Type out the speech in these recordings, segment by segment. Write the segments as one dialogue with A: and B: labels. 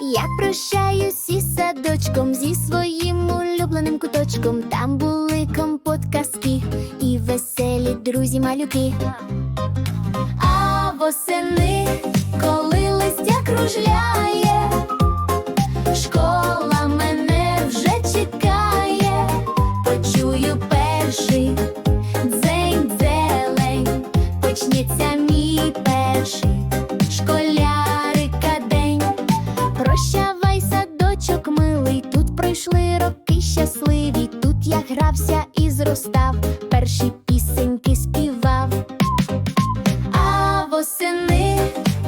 A: Я прощаюсь із садочком зі своїм улюбленим куточком. Там були компот казки і веселі друзі малюки. А восени, коли листя кружляє, школа мене вже чекає, почую перший пройшли роки щасливі. Тут я грався і зростав, перші пісеньки співав. А восени,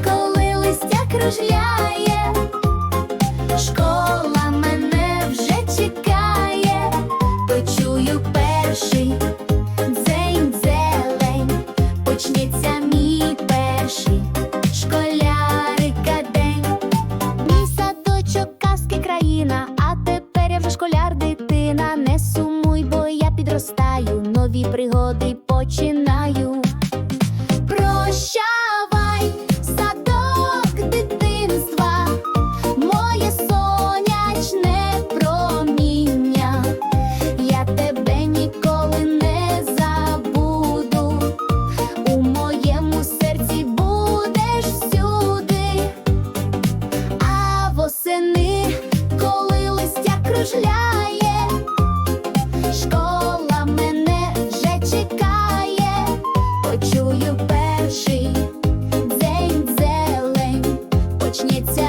A: коли листя кружляє, Сумуй, бо я підростаю, нові пригоди починаю. Прощавай, садок дитинства, моє сонячне проміння. Я тебе ніколи не забуду. У моєму серці будеш всюди. А восени, коли листя кружляє, дзень